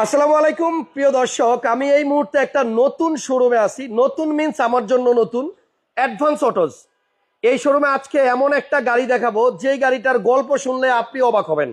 আসসালামু আলাইকুম, প্রিয় দর্শক। আমি এই মুহূর্তে একটা নতুন শোরুমে আছি। নতুন মিন্স আমার জন্য নতুন অ্যাডভান্স অটোস এই শোরুমে আজকে এমন একটা গাড়ি দেখাবো যে গাড়িটার গল্প শুনলে আপনি অবাক হবেন।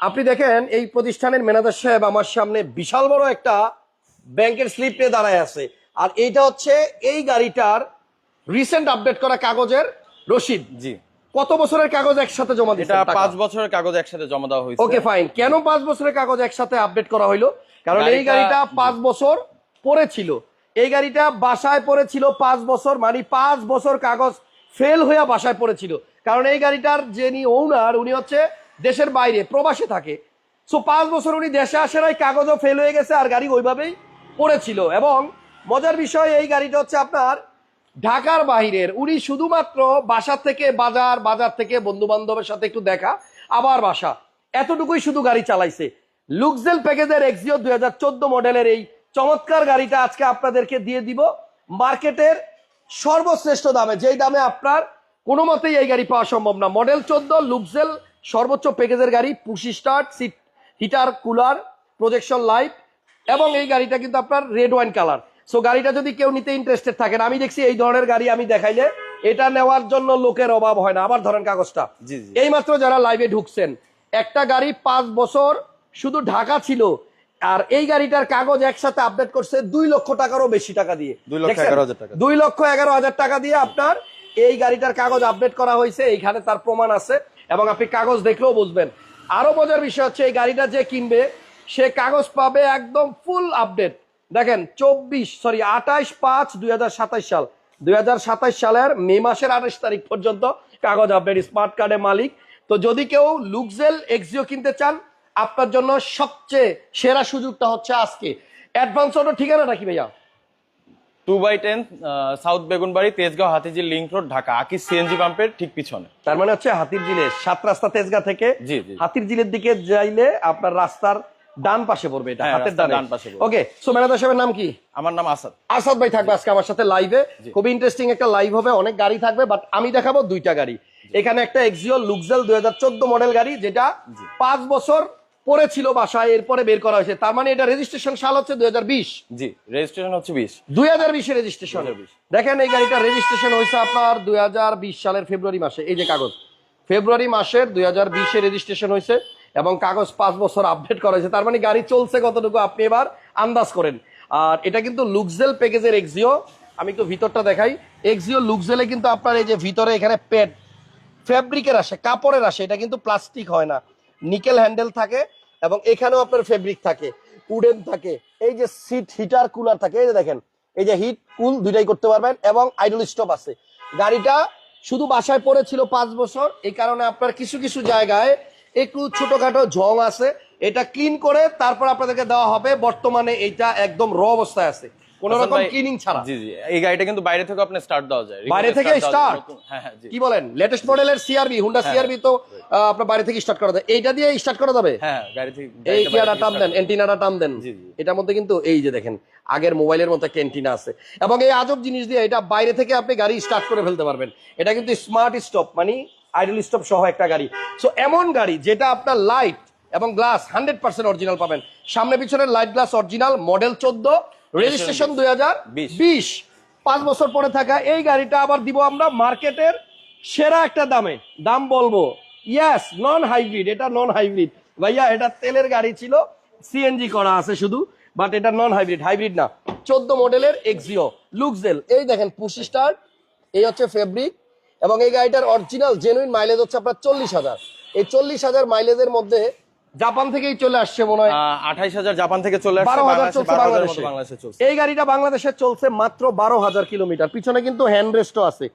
আপনি দেখেন, এই প্রতিষ্ঠানের ম্যানেজার সাহেব আমার সামনে বিশাল বড় একটা ব্যাংকের স্লিপ নিয়ে দাঁড়ায় আছে। আর এইটা হচ্ছে এই গাড়িটার রিসেন্ট আপডেট করা কাগজের রসিদ। জি। কত বছরের কাগজ একসাথে জমা এটা দিচ্ছেন পাঁচ বছরের কাগজ একসাথে জমা দেওয়া হয়েছে। ওকে ফাইন কেন পাঁচ বছরের কাগজ একসাথে আপডেট করা হইল? কারণ এই গাড়িটা- গাড়িটা পাঁচ বছর পরে ছিল এই গাড়িটা বাসায় পড়েছিল পাঁচ বছর মানে পাঁচ বছর কাগজ ফেল হইয়া বাসায় পড়েছিল। কারণ এই গাড়িটার যিনি ওনার উনি হচ্ছে দেশের বাইরে প্রবাসে থাকে। সো পাঁচ বছর উনি দেশে আসে নাই কাগজও ফেল হয়ে গেছে আর গাড়ি ওইভাবেই পড়েছিল। এবং মজার বিষয় এই গাড়িটা হচ্ছে আপনার ঢাকার বাহিরের। উনি শুধুমাত্র বাসা থেকে বাজার বাজার থেকে বন্ধু বান্ধবের সাথে একটু দেখা, আবার বাসা। এতটুকুই শুধু গাড়ি চালাইছে। লুকজেল প্যাকেজের এক্সিও দুই হাজার চোদ্দ মডেলের এই চমৎকার গাড়িটা আজকে আপনাদেরকে দিয়ে দিব। মার্কেটের সর্বশ্রেষ্ঠ দামে, যেই দামে আপনার কোনো মতেই এই গাড়ি পাওয়া সম্ভব না। মডেল চোদ্দ লুকজেল সর্বোচ্চ প্যাকেজের গাড়ি, push start, seat, heater, cooler projection light এবং এই গাড়িটা কিন্তু আপনার রেড ওয়াইন কালার সো গাড়িটা যদি কেউ নিতে ইন্টারেস্টেড থাকেন আমি দেখছি এই ধরনের গাড়ি আমি দেখাইলে এটা নেওয়ার জন্য লোকের অভাব হয় না। আবার ধরেন কাগজটা। জি। এইমাত্র যারা লাইভে ঢুকছেন একটা গাড়ি পাঁচ বছর শুধু ঢাকা ছিল আর এই গাড়িটার কাগজ একসাথে আপডেট করছে দুই লক্ষ টাকারও বেশি টাকা দিয়ে। দুই লক্ষ এগারো হাজার টাকা। দুই লক্ষ এগারো হাজার টাকা দিয়ে আপনার এই গাড়িটার কাগজ আপডেট করা হয়েছে এইখানে তার প্রমাণ আছে এবং আপনি কাগজ দেখলেও বুঝবেন। আরও মজার বিষয় হচ্ছে এই গাড়িটা যে কিনবে সে কাগজ পাবে একদম ফুল আপডেট দেখেন চব্বিশ সরি আঠাইশ পাঁচ দুই সাল। দুই সালের মে মাসের আঠাশ তারিখ পর্যন্ত কাগজ আপডেট স্মার্ট কার্ডের মালিক। তো যদি কেউ লুকজেল এক্সিও কিনতে চান আপনার জন্য সবচেয়ে সেরা সুযোগটা হচ্ছে আজকে। অ্যাডভান্স অটো ঠিকানাটা কি ভাইয়া? Two by ten south Begunbari Tejgaon Hatirjheel link road Dhaka. আকিস সিএনজি পাম্পের ঠিক পিছনে। তার মানে হচ্ছে হাতির জিলে সাত রাস্তা তেজগাঁ থেকে জি, জি। হাতির জিলের দিকে যাইলে আপনার রাস্তার ডান পাশে পড়বে এটা হ্যাঁ, হাতের ডান। পাশে ওকে সো ম্যানেজার সাহেবের নাম কি? আমার নাম আসাদ। আসাদ ভাই থাকবে আজকে আমার সাথে লাইভে খুবই ইন্টারেস্টিং একটা লাইভ হবে অনেক গাড়ি থাকবে বাট আমি দেখাবো দুইটা গাড়ি। এখানে একটা এক্সিও লুকজেল দুই মডেল গাড়ি যেটা পাঁচ বছর পরে ছিল বাসায় এরপরে বের করা হয়েছে। তার মানে এটা রেজিস্ট্রেশন সাল হচ্ছে দুই জি রেজিস্ট্রেশন হচ্ছে বিশ। দুই হাজার বিশে রেজিস্ট্রেশন দেখেন এই গাড়িটা রেজিস্ট্রেশন হয়েছে আপনার দুই হাজার বিশ সালের ফেব্রুয়ারি মাসে। এই যে কাগজ। ফেব্রুয়ারি মাসের দুই হাজার বিশে রেজিস্ট্রেশন হয়েছে। এবং কাগজ পাঁচ বছর আপডেট করা হয়েছে। তার মানে গাড়ি চলছে কতটুকু আপনি এবার আন্দাজ করেন। আর এটা কিন্তু লুকজেল প্যাকেজের এক্সিও আমি একটু ভিতরটা দেখাই। এক্সিও লুকজেলে কিন্তু আপনার এই যে ভিতরে এখানে প্যাড ফেব্রিকের আসে, কাপড়ের আসে। এটা কিন্তু প্লাস্টিক হয় না। নিকেল হ্যান্ডেল থাকে এবং এখানেও আপনার ফেব্রিক থাকে উডেন থাকে। এই যে সিট হিটার কুলার থাকে, এই যে দেখেন, এই যে হিট কুল দুইটাই করতে পারবেন এবং আইডল স্টপ আছে। গাড়িটা শুধু বাসায় পড়েছিল পাঁচ বছর। এই কারণে আপনার কিছু কিছু জায়গায় একটু ছোটখাটো ঝং আছে এটা ক্লিন করে তারপর আপনাদেরকে দেওয়া হবে বর্তমানে এটা একদম র অবস্থায় আছে। কোন রকম ক্লিনিং ছাড়া। জি জি এই গাড়িটা কিন্তু বাইরে থেকে আপনি স্টার্ট দেওয়া যায়। বাইরে থেকে? নতুন- হ্যাঁ হ্যাঁ জি। কি বলেন? লেটেস্ট মডেলের সিআরবি হুন্ডা সিআরবি তো আহ, আপনার বাড়ি থেকে স্টার্ট করা যায়। এইটা দিয়ে স্টার্ট করা যাবে? হ্যাঁ হ্যাঁ, গাড়ি থেকে এই কিয়াটা বাইরে দেন এন্টিনাটা টান দেন। জি, জি। এটার মধ্যে কিন্তু এই যে দেখেন আগের মোবাইলের মতো একটা এন্টিনা আছে। এবং এই আজব জিনিস দিয়ে এটা বাইরে থেকে আপনি গাড়ি স্টার্ট করে ফেলতে পারবেন। এটা কিন্তু স্মার্ট স্টপ মানে আইডল স্টপ সহ একটা গাড়ি। সো এমন গাড়ি যেটা আপনার লাইট এবং গ্লাস হান্ড্রেড পার্সেন্ট অরিজিনাল পাবেন। সামনে পিছনের লাইট গ্লাস অরিজিনাল মডেল চোদ্দ রেজিস্ট্রেশন দুই হাজার বিশ। বিশ পাঁচ বছর পরে থাকা এই গাড়িটা আবার দিব আমরা মার্কেটের সেরা একটা দামে। দাম বলব। ইয়াস নন হাইব্রিড এটা নন হাইব্রিড ভাইয়া এটা তেলের গাড়ি ছিল সিএনজি করা আছে শুধু বাট এটা নন হাইব্রিড হাইব্রিড না। চোদ্দ মডেলের এক্সিও লুকজেল এই দেখেন পুশি স্টার এই হচ্ছে ফেব্রিক এবং এই গাড়িটার অরিজিনাল জেনুইন মাইলেজ হচ্ছে আপনার চল্লিশ হাজার। এই চল্লিশ হাজার মাইলেজের মধ্যে জাপান থেকেই চলে আসছে মনে হয়। আঠাইশ হাজার জাপান থেকে চলে আসছে বারো হাজার চলছে বাংলাদেশে। এই গাড়িটা বাংলাদেশে চলছে মাত্র বারো হাজার কিলোমিটার। পিছনে কিন্তু হ্যান্ড রেস্টও আছে।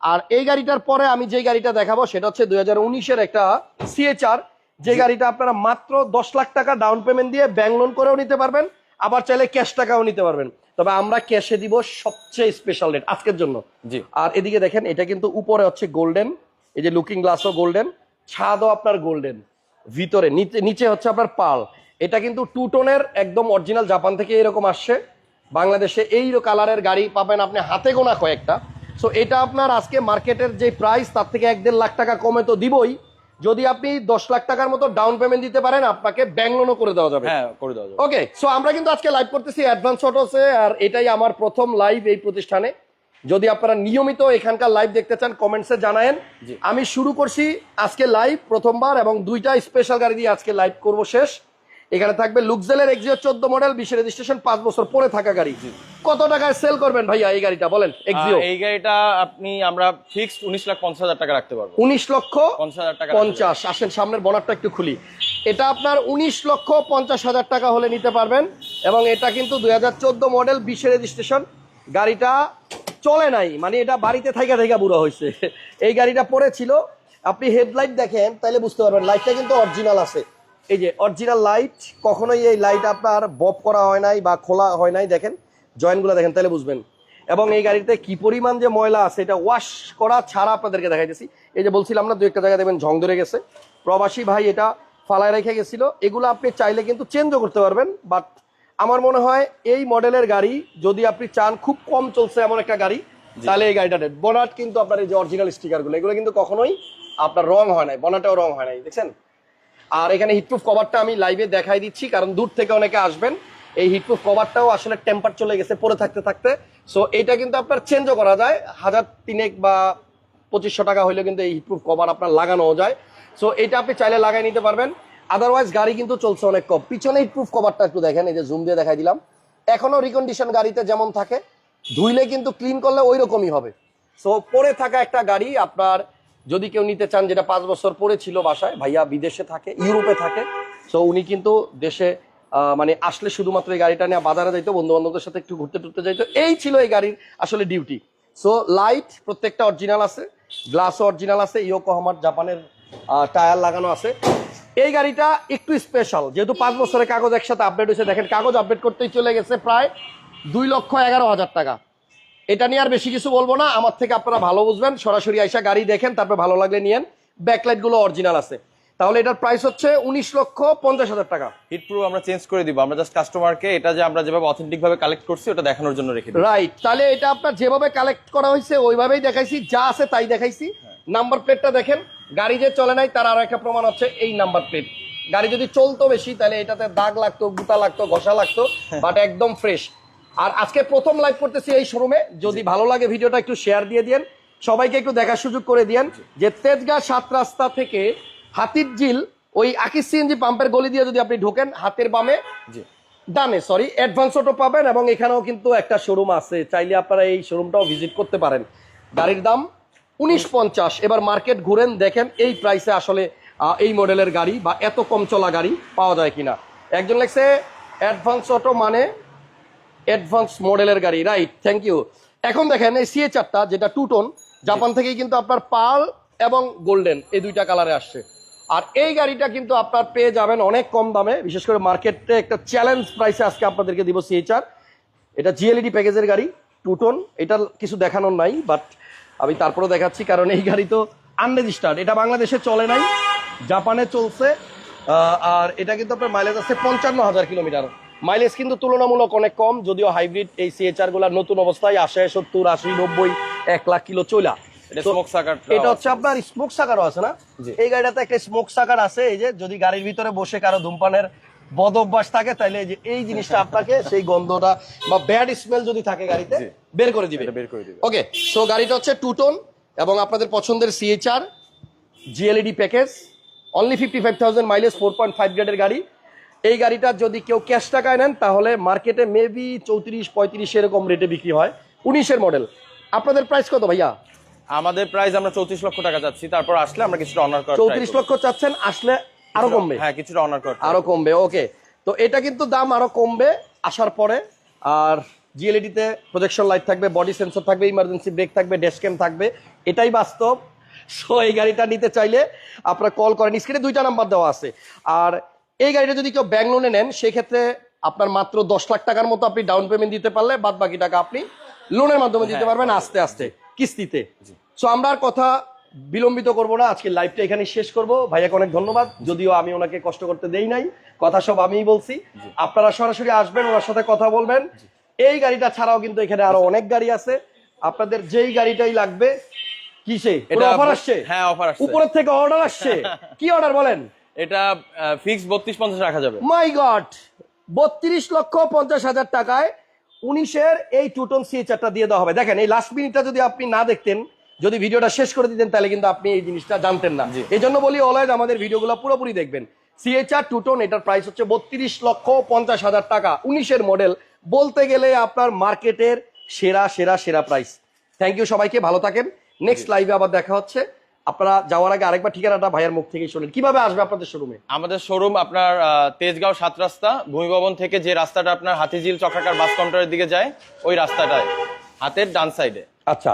আর এই গাড়িটার পরে আমি যে গাড়িটা দেখাবো সেটা হচ্ছে দুই হাজার উনিশের একটা সিএচআর যে গাড়িটা আপনারা মাত্র দশ লাখ টাকা ডাউন পেমেন্ট দিয়ে ব্যাংক লোন করেও নিতে পারবেন আবার চাইলে ক্যাশ টাকাও নিতে পারবেন। তবে আমরা ক্যাশে দিব সবচেয়ে স্পেশাল রেট আজকের জন্য। জি। আর এদিকে দেখেন এটা কিন্তু উপরে হচ্ছে গোল্ডেন এই যে লুকিং গ্লাসও গোল্ডেন ছাদও আপনার গোল্ডেন ভিতরে নিচে নিচে হচ্ছে আপনার পাল। এটা কিন্তু টু টোনের একদম অরিজিনাল জাপান থেকে এরকম আসছে। বাংলাদেশে এই কালারের গাড়ি পাবেন আপনি হাতে গোনা কয়েকটা। সো এটা আপনার আজকে মার্কেটের যে প্রাইস তার থেকে এক দেড় লাখ টাকা কমে তো দিবই। যদি আপনি দশ লাখ টাকার মতো ডাউন পেমেন্ট দিতে পারেন আপনাকে ব্যাংক লোনও করে দেওয়া যাবে। হ্যাঁ করে দেওয়া যাবে। ওকে সো আমরা কিন্তু আজকে লাইভ করতেছি অ্যাডভান্স অটোসে আর এটাই আমার প্রথম লাইভ এই প্রতিষ্ঠানে। যদি আপনারা নিয়মিত এখানকার লাইভ দেখতে চান কমেন্টসে জানায়েন। আমি শুরু করছি আজকে লাইভ প্রথমবার এবং দুইটা স্পেশাল গাড়ি দিয়ে আজকে লাইভ করব শেষ। এখানে থাকবে লুকজেলের এক্সিও চোদ্দ মডেল বিশের রেজিস্ট্রেশন পাঁচ বছর পরে থাকা গাড়ি। কত টাকায় সেল করবেন ভাইয়া এই গাড়িটা? বলেন এক্সিও এই গাড়িটা আপনি আমরা ফিক্সড উনিশ লাখ পঞ্চাশ হাজার টাকা রাখতে পারব। উনিশ লক্ষ পঞ্চাশ হাজার টাকা পঞ্চাশ। আসেন সামনের বনারটা একটু খুলি। এটা আপনার উনিশ লক্ষ পঞ্চাশ হাজার টাকা হলে নিতে পারবেন এবং এটা কিন্তু দুই হাজার চোদ্দ মডেল বিশে রেজিস্ট্রেশন গাড়িটা চলে নাই মানে এটা বাড়িতে থাইকা থাইকা বুড়ো হয়েছে। এই গাড়িটা পড়েছিল। আপনি হেডলাইট দেখেন তাহলে বুঝতে পারবেন লাইটটা কিন্তু অরিজিনাল আছে। এই যে অরিজিনাল লাইট কখনোই এই লাইট আপনার বব করা হয় নাই বা খোলা হয় নাই দেখেন জয়েন্টগুলো দেখেন তাহলে বুঝবেন। এবং এই গাড়িতে কি পরিমাণ যে ময়লা আছে এটা ওয়াশ করা ছাড়া আপনাদেরকে দেখাইতেছি। এই যে বলছিলাম না দু একটা জায়গায় দেখবেন ঝং ধরে গেছে। প্রবাসী ভাই এটা ফালায় রেখে গেছিল। এগুলো আপনি চাইলে কিন্তু চেঞ্জও করতে পারবেন বাট আমার মনে হয় এই মডেলের গাড়ি যদি আপনি চান খুব কম চলছে এমন একটা গাড়ি তাহলে এই গাড়িটা নেন। বনাট কিন্তু আপনার এই যে অরিজিনাল স্টিকারগুলো এগুলো কিন্তু কখনোই আপনার রং হয় নাই বনাটেও রং হয় নাই দেখছেন? আর এখানে হিটপ্রুফ কভারটা আমি লাইভে দেখাই দিচ্ছি, কারণ দূর থেকে অনেকে আসবেন। এই হিটপ্রুফ কভারটাও আসলে টেম্পার চলে গেছে পরে থাকতে থাকতে। সো এটা কিন্তু আপনার চেঞ্জও করা যায়। হাজার তিনেক বা পঁচিশশো টাকা হইলেও কিন্তু এই হিটপ্রুফ কভার আপনার লাগানো যায়। সো এটা আপনি চাইলে লাগাই নিতে পারবেন। আদারওয়াইজ গাড়ি কিন্তু চলছে অনেক কম। পিছনে হিটপ্রুফ কভারটা একটু দেখেন, এই যে জুম দিয়ে দেখাই দিলাম। এখনও রিকন্ডিশন গাড়িতে যেমন থাকে, ধুইলে কিন্তু ক্লিন করলে ওই রকমই হবে। সো পরে থাকা একটা গাড়ি, আপনার যদি কেউ নিতে চান, যেটা পাঁচ বছর পরে ছিল বাসায়, ভাইয়া বিদেশে থাকে, ইউরোপে থাকে সো উনি কিন্তু দেশে মানে আসলে শুধুমাত্র এই গাড়িটা নিয়ে বাজারে যাইতো বন্ধু বান্ধবদের সাথে একটু ঘুরতে টুরতে যাইতো, এই ছিল এই গাড়ির আসলে ডিউটি সো লাইট প্রত্যেকটা অরিজিনাল আছে গ্লাসও অরিজিনাল আছে ইয়োকোহামার জাপানের টায়ার লাগানো আছে। এই গাড়িটা একটু স্পেশাল যেহেতু পাঁচ বছরের কাগজ একসাথে আপডেট হয়েছে, দেখেন কাগজ আপডেট করতেই চলে গেছে প্রায় দুই লক্ষ এগারো হাজার টাকা। এটা নিয়ে আর বেশি কিছু বলব না। আমার থেকে আপনারা ভালো বুঝবেন। সরাসরি আইসা গাড়ি দেখেন তারপর ভালো লাগলে নিয়েন। ব্যাকলাইটগুলো অরিজিনাল আছে। তাহলে এটার প্রাইস হচ্ছে উনিশ লক্ষ পঞ্চাশ হাজার টাকা। হিট প্রুফ আমরা চেঞ্জ করে দিব। আমরা জাস্ট কাস্টমারকে এটা যে আমরা যেভাবে অথেন্টিক ভাবে কালেক্ট করছি ওটা দেখানোর জন্য রেখে রাইট তাহলে এটা আপনার যেভাবে কালেক্ট করা হয়েছে ওইভাবেই দেখাইছি। যা আছে তাই দেখাইছি। নাম্বার প্লেটটা দেখেন। গাড়ি যে চলে নাই তার আরও একটা প্রমাণ হচ্ছে এই নাম্বার প্লেট গাড়ি যদি চলতো বেশি তাহলে এটাতে দাগ লাগতো গুতা লাগতো ঘষা লাগতো বাট একদম ফ্রেশ আর আজকে প্রথম লাইভ করতেছি এই শোরুমে যদি ভালো লাগে ভিডিওটা একটু শেয়ার দিয়ে দিয়েন। সবাইকে একটু দেখার সুযোগ করে দিয়েন যে তেজগাঁ সাত রাস্তা থেকে হাতির ঝিল ওই আকিস সিএনজি পাম্পের গলি দিয়ে যদি আপনি ঢোকেন হাতের বামে জি। ডানে সরি অ্যাডভান্স অটো পাবেন এবং এখানেও কিন্তু একটা শোরুম আছে। চাইলে আপনারা এই শোরুমটাও ভিজিট করতে পারেন। গাড়ির দাম উনিশ পঞ্চাশ। এবার মার্কেট ঘুরেন দেখেন এই প্রাইসে আসলে এই মডেলের গাড়ি বা এত কম চলা গাড়ি পাওয়া যায় কিনা। একজন লেখছে অ্যাডভান্স অটো মানে অ্যাডভান্স মডেলের গাড়ি রাইট থ্যাংক ইউ এখন দেখেন এই সিএ চারটা যেটা টু টোন জাপান থেকেই কিন্তু আপনার পাল এবং গোল্ডেন এই দুইটা কালারে আসছে। আর এই গাড়িটা কিন্তু আপনার পেয়ে যাবেন অনেক কম দামে বিশেষ করে মার্কেটে একটা চ্যালেঞ্জ প্রাইসে আজকে আপনাদেরকে দিব সিএচআর এটা জিএলইডি প্যাকেজের গাড়ি টু টোন এটার কিছু দেখানোর নাই বাট আমি তারপরে দেখাচ্ছি কারণ এই গাড়ি তো আনরেজিস্টার্ড এটা বাংলাদেশে চলে নাই জাপানে চলছে আর এটা কিন্তু আপনার মাইলেজ আছে পঞ্চান্ন হাজার কিলোমিটার মাইলেজ কিন্তু তুলনামূলক অনেক কম যদিও হাইব্রিড এই সিএচআরগুলা নতুন অবস্থায় আসে সত্তর আশি নব্বই এক লাখ কিলো চলা এটা তো সাকার এটা হচ্ছে আপনার স্মোক সাকারও আছে না। এই গাড়িটাতে একটা স্মোক সাকার আছে এই যে যদি গাড়ির ভিতরে বসে কারও ধূমপানের বদ অভ্যাস থাকে তাহলে যে এই জিনিসটা আপনাকে সেই গন্ধটা বা ব্যাড স্মেল যদি থাকে গাড়িতে বের করে দিবে। এটা বের করে দিবে। ওকে সো গাড়িটা হচ্ছে টু টোন এবং আপনাদের পছন্দের CHR GLED package only fifty five thousand mileage four point five গ্রেডের গাড়ি। এই গাড়িটা যদি কেউ ক্যাশ টাকায় নেন তাহলে মার্কেটে মেবি চৌত্রিশ পঁয়ত্রিশ এরকম রেটে বিক্রি হয়। উনিশের মডেল আপনাদের প্রাইস কত ভাইয়া? আমাদের প্রাইস আমরা চৌত্রিশ লক্ষ টাকা চাচ্ছি। তারপর আসলে আমরা কিছুটা অনার try চৌত্রিশ লক্ষ চাচ্ছেন আসলে আরও কমবে? হ্যাঁ কিছুটা অনার try আরও কমবে ওকে তো এটা কিন্তু দাম আরও কমবে আসার পরে। আর জিএলইডি তে প্রজেকশন লাইট থাকবে বডি সেন্সর থাকবে ইমার্জেন্সি ব্রেক থাকবে ড্যাশ ক্যাম থাকবে। এটাই বাস্তব। সো এই গাড়িটা নিতে চাইলে আপনারা কল করেন। স্ক্রিনে দুইটা নাম্বার দেওয়া আছে। আর এই গাড়িটা যদি কেউ ব্যাংক লোনে নেন সেক্ষেত্রে আপনার মাত্র দশ লাখ টাকার মতো আপনি ডাউন পেমেন্ট দিতে পারলে বাদ বাকি টাকা আপনি লোনের মাধ্যমে দিতে পারবেন আস্তে আস্তে কিস্তিতে। সো আমরা আর কথা বিলম্বিত করব না। আজকে লাইভটা এখানে শেষ করব। ভাইয়াকে অনেক ধন্যবাদ। যদিও আমি ওনাকে কষ্ট করতে দেই নাই কথা সব আমিই বলছি। আপনারা সরাসরি আসবেন ওনার সাথে কথা বলবেন। এই গাড়িটা ছাড়াও কিন্তু এখানে আরও অনেক গাড়ি আছে। আপনাদের যেই গাড়িটাই লাগবে কিসে? এটা এটা অফার আসছে? হ্যাঁ অফার আসছে। উপরের থেকে অর্ডার আসছে। কি অর্ডার বলেন? এটা ফিক্স বত্রিশ পঞ্চাশ রাখা যাবে। মাই গড বত্রিশ লক্ষ পঞ্চাশ হাজার টাকায় উনিশের এই টুটন সিএচআরটা দিয়ে দেওয়া হবে। দেখেন এই লাস্ট মিনিটটা যদি আপনি না দেখতেন যদি ভিডিওটা শেষ করে দিতেন তাহলে কিন্তু আপনি এই জিনিসটা জানতেন না। এই জন্য বলি অলওয়েজ আমাদের ভিডিওগুলো পুরোপুরি দেখবেন। সিএচআর টুটন এটার প্রাইস হচ্ছে বত্রিশ লক্ষ পঞ্চাশ হাজার টাকা উনিশের মডেল বলতে গেলে আপনার মার্কেটের সেরা সেরা সেরা প্রাইস থ্যাংক ইউ সবাইকে ভালো থাকেন। নেক্সট লাইভে আবার দেখা হচ্ছে। আপনারা যাওয়ার আগে আরেকবার ঠিকানাটা ভাইয়ের মুখ থেকেই শোনেন। কীভাবে আসবে আপনাদের শোরুমে আমাদের শোরুম আপনার তেজগাঁও সাত রাস্তা ভূমিভবন থেকে যে রাস্তাটা আপনার হাতিঝিল চক্রাকার বাস কাউন্টারের দিকে যায় ওই রাস্তাটায় হাতের ডান সাইডে আচ্ছা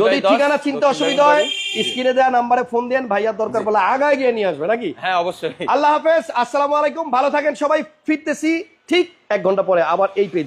যদি ঠিকানা চিনতে অসুবিধা হয়। স্ক্রিনে দেওয়া নাম্বারে ফোন দেন ভাইয়ার দরকার বলে আগায় গিয়ে নিয়ে আসবে নাকি? হ্যাঁ অবশ্যই। আল্লাহ হাফেজ আসসালামু আলাইকুম ভালো থাকেন সবাই ফিরতেছি ঠিক এক ঘণ্টা পরে আবার এই পেজ